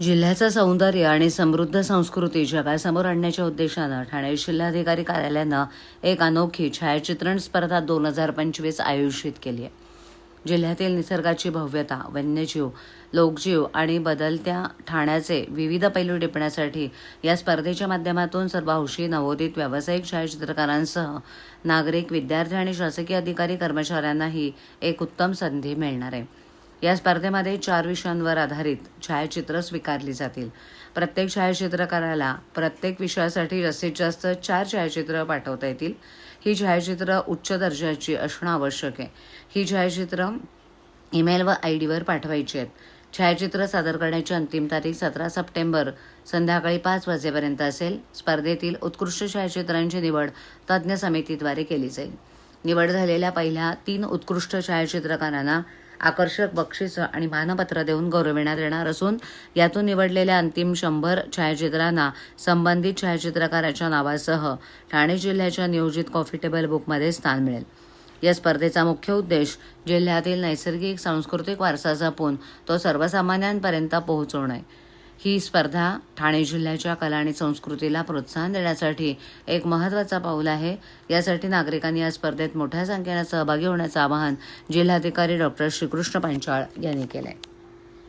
जिल्ह्याचं सौंदर्य आणि समृद्ध संस्कृती जगासमोर आणण्याच्या उद्देशानं ठाणे जिल्हाधिकारी कार्यालयानं एक अनोखी छायाचित्रण स्पर्धा दोन हजार पंचवीस आयोजित केली आहे. जिल्ह्यातील निसर्गाची भव्यता वन्यजीव लोकजीव आणि बदलत्या ठाण्याचे विविध पैलू टिपण्यासाठी या स्पर्धेच्या माध्यमातून सर्व हौशी नवोदित व्यावसायिक छायाचित्रकारांसह नागरिक विद्यार्थी आणि शासकीय अधिकारी कर्मचाऱ्यांनाही एक उत्तम संधी मिळणार आहे. या स्पर्धेमध्ये चार विषयांवर आधारित छायाचित्र स्वीकारली जातील. प्रत्येक छायाचित्रकाराला प्रत्येक विषयासाठी जास्तीत जास्त चार छायाचित्र पाठवता येतील. ही छायाचित्र उच्च दर्जाची असणं आवश्यक आहे. ही छायाचित्र ईमेल व आय डीवर पाठवायची आहेत. छायाचित्र सादर करण्याची अंतिम तारीख सतरा सप्टेंबर संध्याकाळी पाच वाजेपर्यंत असेल. स्पर्धेतील उत्कृष्ट छायाचित्रांची निवड तज्ज्ञ समितीद्वारे केली जाईल. निवड झालेल्या पहिल्या तीन उत्कृष्ट छायाचित्रकारांना आकर्षक बक्षिसं आणि मानपत्र देऊन गौरविण्यात येणार असून यातून निवडलेल्या अंतिम शंभर छायाचित्रांना संबंधित छायाचित्रकाराच्या नावासह ठाणे जिल्ह्याच्या नियोजित कॉफी टेबल बुकमध्ये स्थान मिळेल. या स्पर्धेचा मुख्य उद्देश जिल्ह्यातील नैसर्गिक सांस्कृतिक वारसा जपून तो सर्वसामान्यांपर्यंत पोहोचवणं आहे. ही स्पर्धा ठाणे जिल्ह्याच्या कला आणि संस्कृतीला प्रोत्साहन देण्यासाठी एक महत्त्वाचा पाऊल आहे. यासाठी नागरिकांनी या स्पर्धेत मोठ्या संख्येनं सहभागी होण्याचं आवाहन जिल्हाधिकारी डॉक्टर श्रीकृष्ण पांचाळ यांनी केलं आहे